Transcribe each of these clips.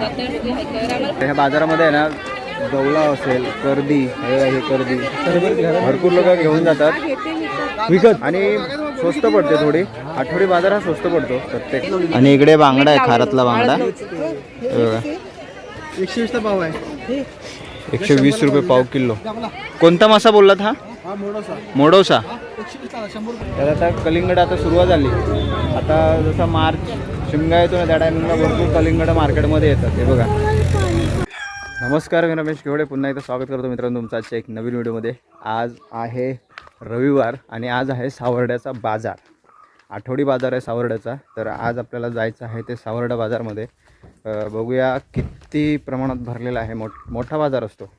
ह्या बाजारामध्ये आहे ना गवला असेल कर्दी हे कर्दी भरपूर लोक घेऊन जातात. विकत. आणि स्वस्त पडते थोडी. आठवडी बाजार हा स्वस्त पडतो प्रत्येक. आणि इकडे बांगडा आहे खारातला बांगडा. हे. एकशे वीसचा भाव आहे. एकशे वीस रुपये पाव किलो. कोणता मासा बोललात हा? हा मोडासा. तर आता कलिंगड आता सुरुवात झाली. आता जसा मार्च शिमगा येतो ना त्या टायमिंगला भरपूर कलिंगड मार्केटमध्ये येतात. हे बघा. नमस्कार मी रमेश केवडे. पुन्हा एकदा स्वागत करतो मित्रांनो तुमचा आजच्या एक नवीन व्हिडिओमध्ये. आज आहे रविवार आणि आज आहे सावर्ड्याचा बाजार. आठवडी बाजार आहे सावर्ड्याचा. तर आज आपल्याला जायचं आहे ते सावर्डा बाजारमध्ये. बघूया किती प्रमाणात भरलेला आहे. मोठ मोठा बाजार असतो.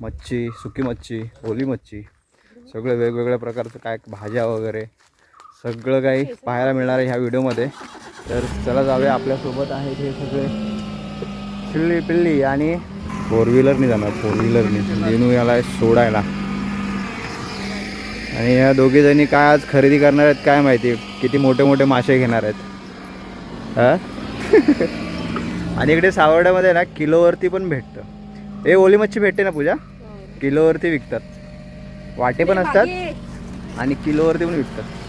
मच्छी सुकी मच्छी ओली मच्छी सगळं वेगवेगळ्या प्रकारचं काय भाज्या वगैरे सगळं काही पाहायला मिळणार आहे ह्या व्हिडिओमध्ये. तर चला जाऊया आपल्यासोबत आहेत हे सगळे पिल्ली पिल्ली आणि फोर व्हीलरनी जाणार फोर व्हीलरनी दिनू याला सोडायला. आणि या दोघी जणी काय आज खरेदी करणार आहेत काय माहिती? किती मोठे मोठे मासे घेणार आहेत. हा? आणि इकडे सावर्ड्यामध्ये ना किलोवरती पण भेटतं. ए ओली मच्छी भेटते ना पूजा? किलोवरती विकतात. वाटे पण असतात आणि किलोवरती पण विकतात.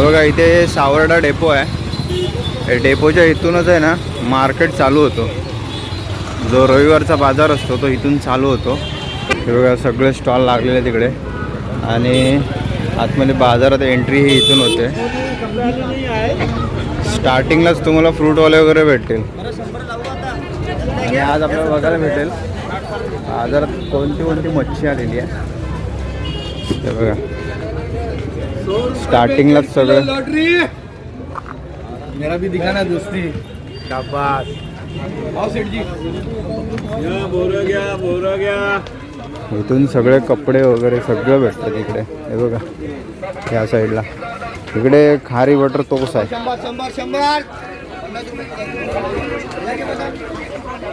बघा इथे सावर्डा डेपो आहे. डेपोच्या इथूनच आहे ना मार्केट चालू होतो. जो रविवारचा बाजार असतो तो इथून चालू होतो. हे बघा सगळे स्टॉल लागलेले तिकडे. आणि आतमध्ये बाजारात एंट्री ही इथून होते. स्टार्टिंगलाच तुम्हाला फ्रूटवाले वगैरे भेटतील. आणि आज आपल्याला बघायला भेटेल बाजारात कोणती कोणती मच्छी आलेली आहे. बघा. स्टार्टिंगलाच सगळं. लॉटरी. मेरा भी दिखाना दोस्ती. शाबाश. आओ सेठ जी बोरा गया बोरा गया. इथून सगळे कपडे वगैरे सगळं भेटतं तिकडे हे बघा या साईडला. इकडे खारी बटर तोस आहे. शंभर शंभर शंभर पन्नास रुपये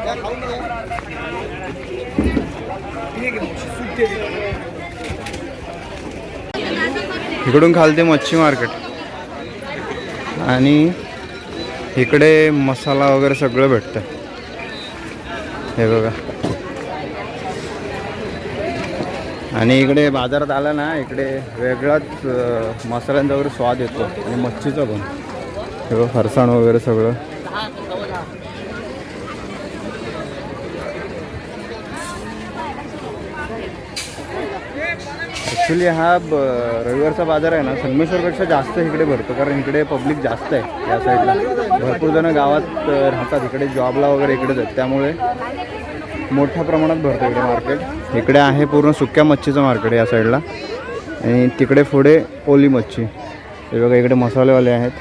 या खाऊन घ्या. ठीक आहे, सुट्टी आहे. इकडून खालते मच्छी मार्केट. आणि इकडे मसाला वगैरे सगळं भेटतं हे बघा. आणि इकडे बाजारात आला ना इकडे वेगळाच मसाल्यांचा वगैरे स्वाद येतो. आणि मच्छीचा पण. हे बघा फरसाण वगैरे सगळं. ॲक्च्युली हा ब रविवारचा बाजार आहे ना संगमेश्वरपेक्षा जास्त इकडे भरतो कारण इकडे पब्लिक जास्त आहे या साईडला भरपूर जण गावात राहतात इकडे जॉबला वगैरे इकडेच आहेत त्यामुळे मोठ्या प्रमाणात भरतं इकडे मार्केट इकडे आहे पूर्ण सुक्या मच्छीचं मार्केट या साईडला आणि तिकडे पुढे ओली मच्छी. हे बघा इकडे मसालेवाले आहेत.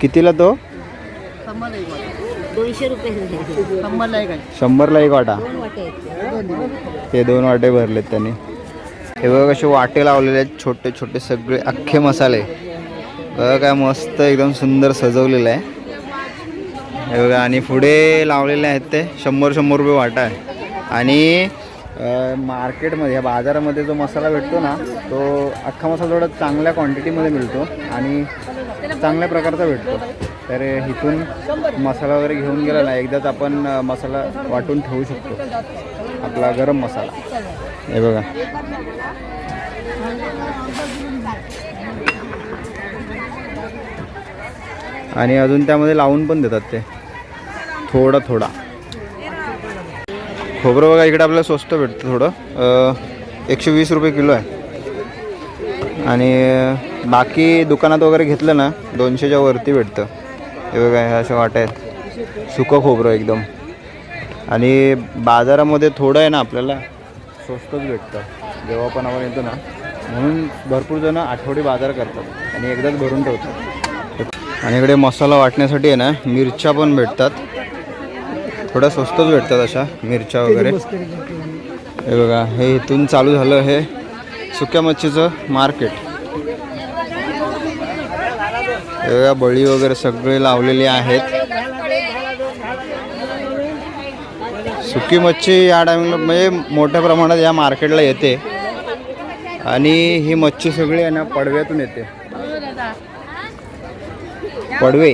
कितीला तो? दोनशे रुपये शंभरला एक आहे. शंभरला एक वाटा. दोन वाटे आहेत. ते. दोन वाटे भरलेत त्यांनी. हे बघा कसे वाटे लावलेले आहेत छोटे छोटे सगळे अख्खे मसाले. बघा काय मस्त एकदम सुंदर सजवलेलं आहे. हे बघा आणि पुढे लावलेले आहेत ते शंभर शंभर रुपये वाटा आहे. आणि अ, मार्केटमध्ये या बाजारामध्ये जो मसाला भेटतो ना तो अख्खा मसाला थोडा चांगल्या क्वांटिटीमध्ये मिळतो आणि चांगल्या प्रकारचा भेटतो. तर इथून मसाला वगैरे घेऊन गेला ना एकदाच आपण मसाला वाटून ठेवू शकतो. आपला गरम मसाला. हे बघा. आणि अजून त्यामध्ये लावून पण देतात ते. थोडा थोडा. खोबरं बघा इकडे आपल्याला स्वस्त भेटतं थोडं. एकशे वीस रुपये किलो आहे. आणि बाकी दुकानात वगैरे घेतलं ना दोनशेच्या वरती भेटतं. हे बघा ह्या अशा वाट्या आहेत. सुकं खोबरं एकदम. आणि बाजारामध्ये थोडं आहे ना आपल्याला स्वस्तच भेटतं. जेव्हा पण आपण येतो ना म्हणून भरपूर जण आठवडी बाजार करतात आणि एकदाच भरून ठेवतात. आणि इकडे मसाला वाटण्यासाठी आहे ना मिरच्या पण भेटतात. थोड्या स्वस्तच भेटतात अशा मिरच्या वगैरे. हे बघा हे इथून चालू झालं हे सुक्या मच्छीचं मार्केट हे बघा बळी वगैरे सगळे लावलेले आहेत. सुकी मच्छी या टायमिंगला म्हणजे मोठ्या प्रमाणात या मार्केटला येते. आणि ही मच्छी सगळी आहे ना पडव्यातून येते. पडवे.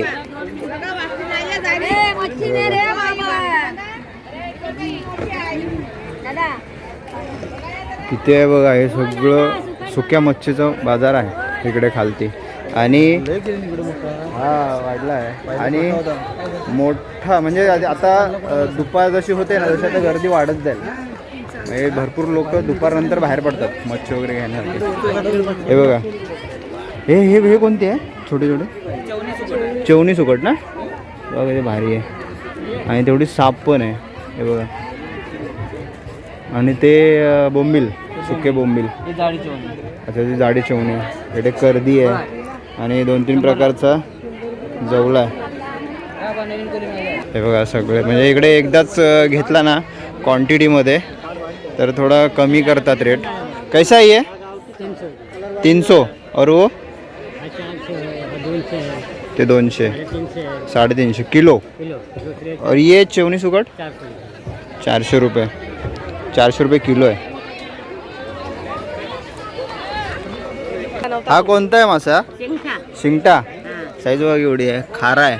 किती आहे बघा हे सगळं सुक्या मच्छीचं बाजार आहे इकडे खालती. आणि हा वाढला आहे आणि मोठा म्हणजे आता दुपार जशी होते ना तशी आता गर्दी वाढत जाईल. म्हणजे भरपूर लोक दुपारनंतर बाहेर पडतात मच्छी वगैरे घेण्यासाठी. हे बघा. हे हे हे कोणते आहे? छोटे छोटे? चवणी सुकट ना? बघा ते भारी आहे. आणि तेवढी साप पण आहे. हे बघा. आणि ते बोंबील सुके बोंबील. अच्छा ती जाडी चवणी इकडे कर्दी आहे. आणि दोन तीन प्रकारचा जवळा आहे. हे बघा सगळे. म्हणजे इकडे एकदाच घेतला ना क्वांटिटीमध्ये तर थोडा कमी करतात रेट कैसा आहे तीन सौ और वो? ते दोनशे. साडेतीनशे. किलो. और ये चवनी सुकट चारशे रुपये. चारशे रुपये किलो आहे. हा कोणता आहे मासा? शिंगटा. साईज बघा एवढी आहे. खारा आहे.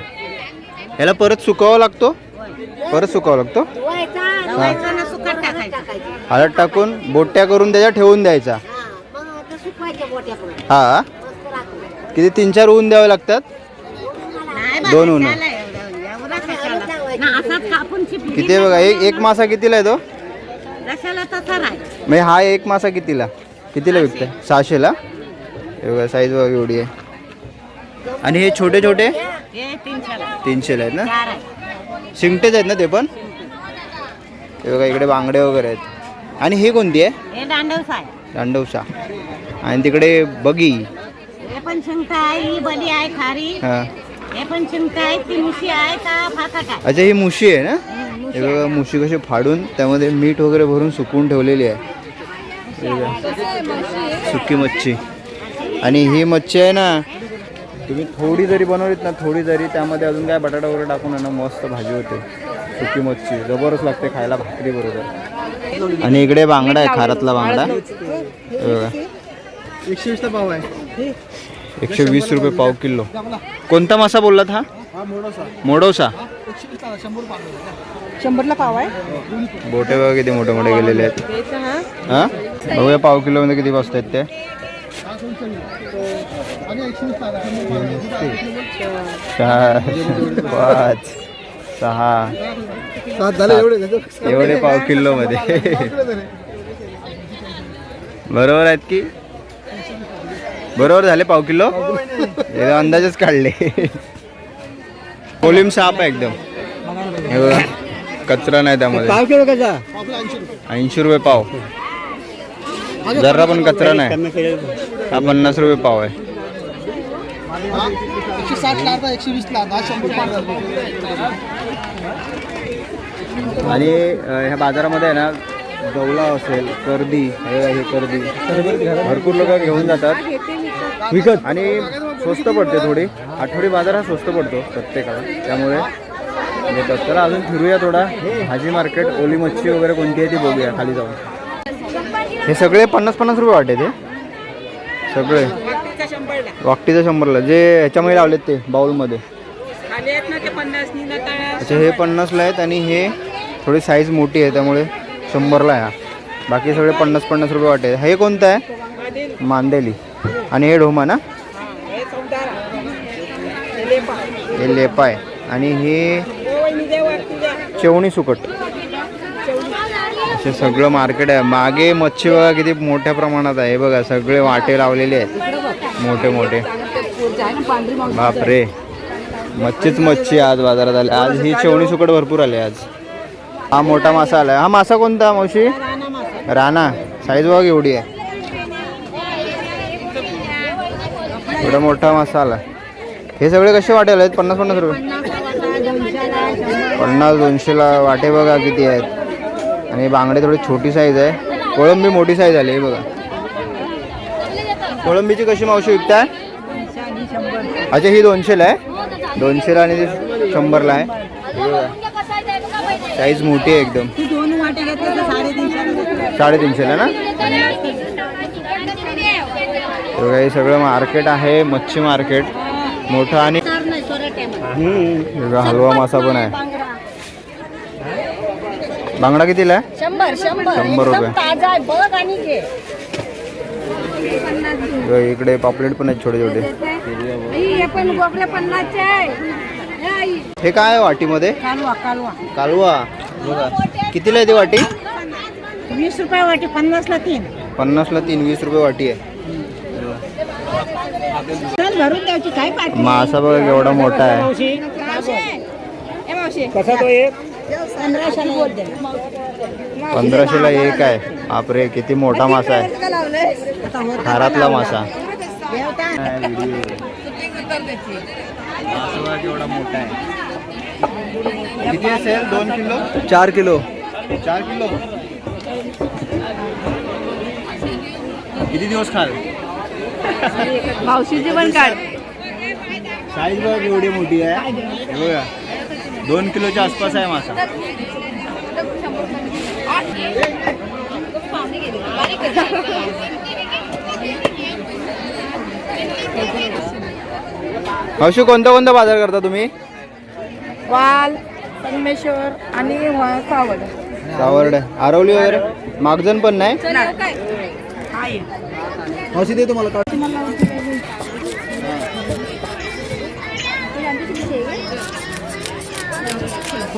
ह्याला परत सुकावा लागतो? परत सुकावा लागतो? हळद टाकून बोट्या करून त्याच्या ठेवून द्यायचा. हा. किती? तीन चार ऊन द्यावे लागतात? दोन ऊन. किती आहे बघा? एक एक मासा कितीला आहे तो? म्हणजे हा एक मासा कितीला? कितीला विकताय? सहाशेला? हे बघा साईज बघा एवढी आहे. आणि हे छोटे छोटे? तीनशेला आहेत. ना? शिंगटेच आहेत ना ते पण? हे बघा इकडे बांगडे वगैरे आहेत. आणि ही कोणती आहे? दांडवसा आणि तिकडे बगी. हे पण आहे ही बली आहे खारी. हा. पण आहे ती मुशी आहे का अच्छा ही मुशी आहे ना? हे बघा मुशी कशी फाडून त्यामध्ये मीठ वगैरे भरून सुकवून ठेवलेली आहे. सुकी मच्छी. आणि ही मच्छी आहे ना? तुम्ही थोडी जरी बनवलीत ना थोडी जरी त्यामध्ये अजून काय बटाटा वगैरे टाकून आहे ना मस्त भाजी होते. सुकी मच्छी जबरच लागते खायला भाकरी बरोबर. आणि इकडे बांगडा आहे खारातला बांगडा. एकशे वीसचा भाव आहे. एकशे वीस रुपये पाव किलो. कोणता मासा बोललात हा? हा मोडासा. मोडवसा वीसला पाव शंभरला पाव आहे? बोटे बघा किती मोठे मोठे गेलेले आहेत. हा बघूया पाव किलो मध्ये किती बसत आहेत ते आणि एकशे वीस चार पाच सहा सात झाले एवढे एवढे पाव किलो मध्ये. बरोबर आहेत की? बरोबर झाले पाव किलो? अंदाजच काढले. कोलिम साप आहे एकदम. कचरा नाही त्यामध्ये. ऐंशी रुपये पाव. जरा पण कचरा नाही. हा पन्नास रुपये पाव आहे. एकशे साठला एकशे वीसला शंभर आणि ह्या बाजारामध्ये आहे ना गवला असेल कर्दी हे हे कर्दी भरपूर लोक घेऊन जातात. विकत. आणि स्वस्त पडते थोडी. आठवडी बाजार हा स्वस्त पडतो प्रत्येकाला. त्यामुळे येतात तर अजून फिरूया थोडा. भाजी मार्केट ओली मच्छी वगैरे कोणती आहे ती बघूया खाली जाऊन. हे सगळे पन्नास पन्नास रुपये वाटे ते. सगळे. वाकटीचा शंभरला. जे ह्याच्यामध्ये लावलेत ते बाउलमध्ये. अच्छा हे पन्नासला आहेत आणि हे थोडी साईज मोठी आहे त्यामुळे शंभरला आहे हा. बाकी सगळे पन्नास पन्नास रुपये वाटे हे कोणतं आहे? मांदेली. आणि हे ढोमा ना? हे लेपा. आहे. आणि हे चेवणी सुकट. असे सगळं मार्केट आहे. मागे मच्छी बघा किती मोठ्या प्रमाणात आहे. हे बघा सगळे वाटे लावलेले आहेत. मोठे मोठे. बापरे. मच्छीच मच्छी आज बाजारात आले. आज ही चेवणी सुकट भरपूर आले आज. हा मोठा मासा आला हा मासा कोणता मावशी? राणा. साईज बघ एवढी आहे. एवढा मोठा मासा आला. हे सगळे कसे वाटेल? आहेत पन्नास पन्नास रुपये. पन्नास दोनशेला वाटे बघा किती आहेत. आणि बांगडे थोडी छोटी साईज आहे. कोळंबी मोठी साईज आली हे बघा. कोळंबीची कशी मावशी विकताय? अच्छा ही दोनशेला आहे? दोनशेला आणि ती शंभरला आहे. साईज मोठी आहे एकदम. साडेतीनशेला ना? हे बघा हे सगळं मार्केट आहे मच्छी मार्केट. मोठं आणि हलवा मासा पण आहे. बांगडा कितीला आहे? शंभर रुपये. ताजा आहे बघ आणि घे हे बघा, इकडे पापलेट पण आहेत छोटे छोटे. हे हे काय आहे वाटीमध्ये? कालवा कालवा. बघा. कितीला आहे ती वाटी? वीस रुपये वाटे पन्नासला तीन. पन्नासला तीन वीस रुपये वाटी आहे. मासा बघा केवढा मोठा आहे. कसा तो एक? पंधराशेला एक. आहे. बापरे किती मोठा मासा आहे. हारातला मासा. केवढा मोठा आहे किती असेल दोन किलो? चार किलो. चार किलो. किती दिवस खाल? मावशीची पण काढ. साईज बघ एवढी मोठी आहे. हे बघा. दोन किलोच्या आसपास आहे मासा. मावशी कोणता कोणता बाजार करता तुम्ही? वाल संगमेश्वर आणि सावड. सावर्ड आरवली वगैरे? मागजन पण नाही? दे तुम्हाला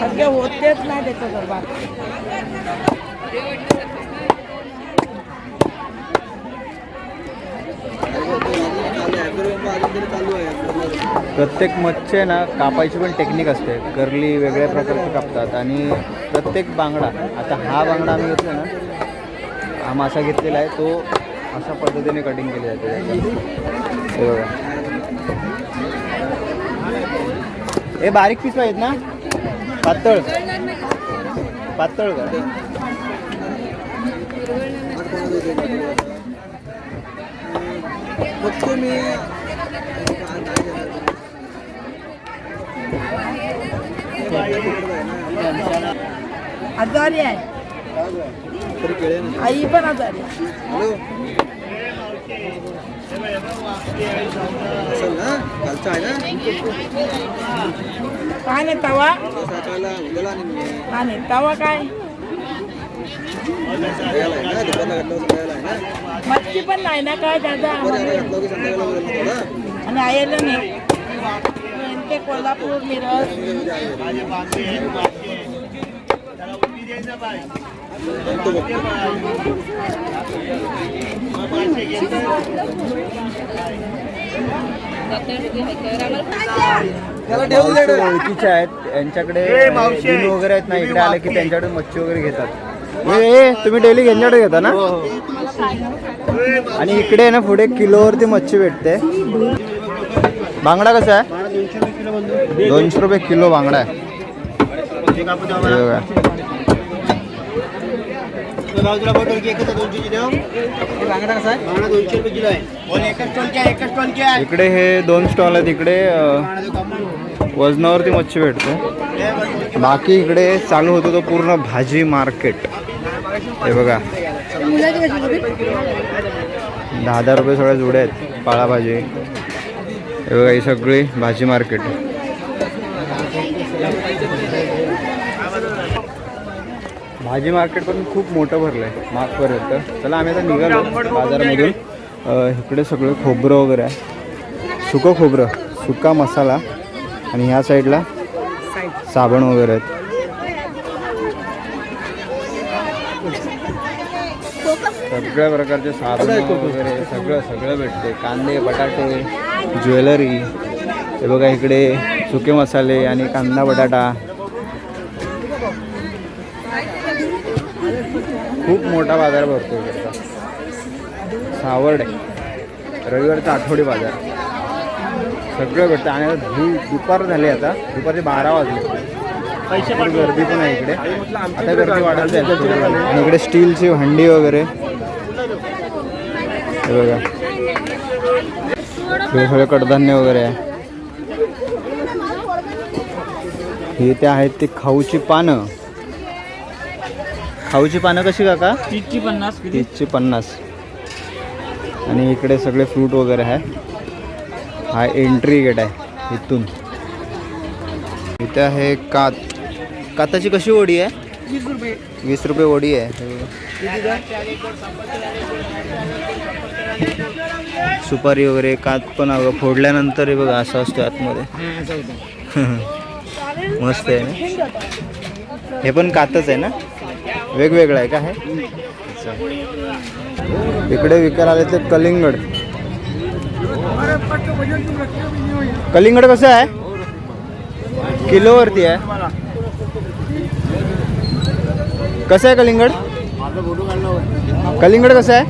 सगळे होतेच नाही त्याच्या दरबार प्रत्येक मच्छे ना कापायची पण टेक्निक असते. करली वेगळ्या प्रकारचे कापतात आणि प्रत्येक बांगडा आता हा बांगडा आम्ही घेतला ना हा मासा घेतलेला आहे तो अशा पद्धतीने कटिंग केली जाते हे बघा. हे बारीक पीस आहेत ना? पातळ. पातळ का? आजारी आहे आई पण आजारी. आहे. काय नाही तवा. काय नाही तवा काय? मच्छी पण नाही ना काय दादा? आणि आयला नाही. ते कोल्हापूर मिरज. मावशी ओळखीच्या आहेत. यांच्याकडे वगैरे आहेत ना इकडे आले की त्यांच्याकडे मच्छी वगैरे घेतात. ए, ए, तुम्ही डेली यांच्याकडे घेता ना? आणि इकडे ना पुढे किलोवरती मच्छी भेटते. बांगडा कसा आहे? दोनशे रुपये किलो बांगडा आहे. हे बघा. इकडे हे दोन स्टॉल आहेत इकडे वजनावरती मच्छी भेटते. बाकी इकडे चालू होतो तो पूर्ण भाजी मार्केट. हे बघा. दहा दहा रुपये सगळ्या जुड्या आहेत पाळाभाजी हे बघा ही सगळी भाजी मार्केट. भाजी मार्केट पण खूप मोठं भरलं आहे मागपर्यंत. चला आम्ही आता निघालो बाजारामधून. इकडे सगळं खोबरं वगैरे आहे. सुकं खोबरं सुका मसाला आणि ह्या साईडला साबण वगैरे आहेत. सगळ्या प्रकारचे साबण वगैरे सगळं सगळं भेटते कांदे बटाटे ज्वेलरी. हे बघा इकडे सुके मसाले आणि कांदा बटाटा. खूप मोठा बाजार भरतो इकडचा सावर्ड आहे रविवारचा आठवडी बाजार. सगळं भेटतं. आणि आता दु दुपार झाली आता. दुपारचे बारा वाजले. पैसे गर्दी पण आहे इकडे. आता गर्दी वाढत आणि इकडे स्टीलची भांडी वगैरे. हे बघा. सगळे कडधान्य वगैरे आहे. हे ते आहेत ते खाऊची पानं. खाऊची पानं कशी काका? तीसची पन्नास तीसची पन्नास. आणि इकडे सगळे फ्रूट वगैरे आहे. हा एंट्री गेट आहे इथून. इथे आहे कात. काताची कशी ओढी आहे? वीस रुपये. ओढी आहे. हे. सुपारी वगैरे कात पण अगं फोडल्यानंतर बघा असं असतं आतमध्ये. मस्त आहे ना? हे पण कातच आहे ना? वेगवेगळं आहे का हे? इकडे विकायला आले ते कलिंगड. कलिंगड कसं आहे? किलोवरती आहे. कसं आहे कलिंगड? कलिंगड कसं आहे?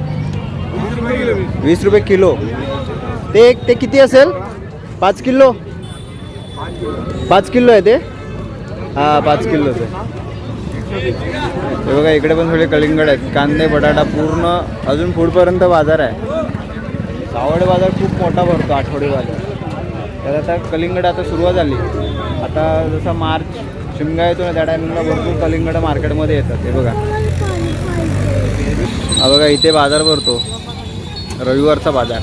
वीस रुपये किलो. ते ते किती असेल? पाच किलो? पाच किलो आहे ते? हां पाच किलोचं हे बघा इकडे पण थोडे कलिंगड आहेत. कांदे बटाटा पूर्ण अजून पुढपर्यंत बाजार आहे. सावड बाजार खूप मोठा भरतो आठवडी बाजार तर आता कलिंगड आता सुरुवात झाली. आता जसा मार्च शिमगा येतो ना त्या टायमिंगला भरपूर कलिंगड मार्केटमध्ये येतात. हे बघा. हा बघा इथे बाजार भरतो. रविवारचा बाजार.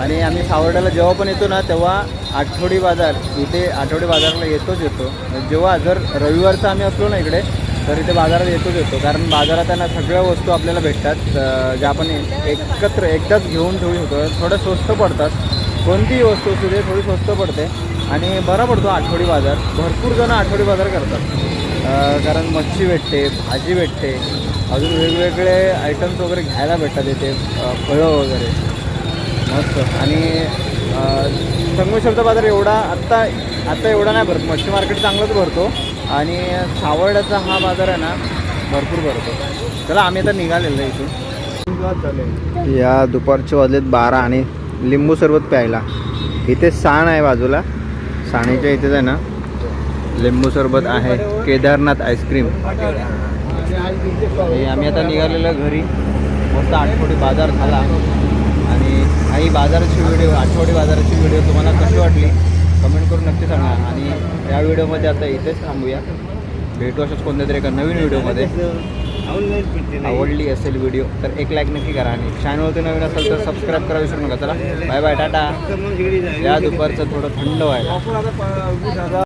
आणि आम्ही सावर्ड्याला जेव्हा पण येतो ना तेव्हा आठवडी बाजार इथे आठवडी बाजाराला येतोच येतो. जेव्हा जर रविवारचा आम्ही असलो ना इकडे तर इथे बाजारात येतोच येतो. कारण बाजारात आहे ना सगळ्या वस्तू आपल्याला भेटतात ज्या आपण एकत्र एकदाच घेऊन ठेवू शकतो. थोडं स्वस्त पडतात. कोणतीही वस्तू असू दे थोडी स्वस्त पडते. आणि बरा पडतो आठवडी बाजार. भरपूर जण आठवडी बाजार करतात. कारण मच्छी भेटते भाजी भेटते. अजून वेगवेगळे आयटम्स वगैरे घ्यायला भेटतात इथे फळं वगैरे. मस्त. आणि संगमेश्वरचा बाजार एवढा आत्ता आत्ता एवढा नाही भरत. मच्छी मार्केट चांगलंच भरतो. आणि सावर्ड्याचा हा बाजार आहे ना भरपूर भरतो. चला आम्ही आता निघालेलो इथून. या दुपारचे वाजलेत बारा आणि लिंबू सरबत प्यायला. इथे साण आहे बाजूला. साणीच्या इथेच आहे ना. लिंबू सरबत आहे. Kedarnath ice cream. आम्ही आता निघालेलो घरी. मस्त आठवडी बाजार झाला. आणि काही बाजाराची व्हिडिओ आठवडी बाजाराची व्हिडिओ तुम्हाला कशी वाटली? कमेंट करून नक्की सांगा. आणि या व्हिडिओमध्ये आता इथेच थांबूया. भेटू अशाच कोणत्या तरी एका नवीन व्हिडिओमध्ये. आवडली असेल व्हिडिओ तर एक लाईक नक्की करा. आणि चॅनलवरती नवीन असेल तर सबस्क्राईब करा विसरू नका. चला बाय बाय टाटा. या दुपारचं थोडं थंड व्हायला.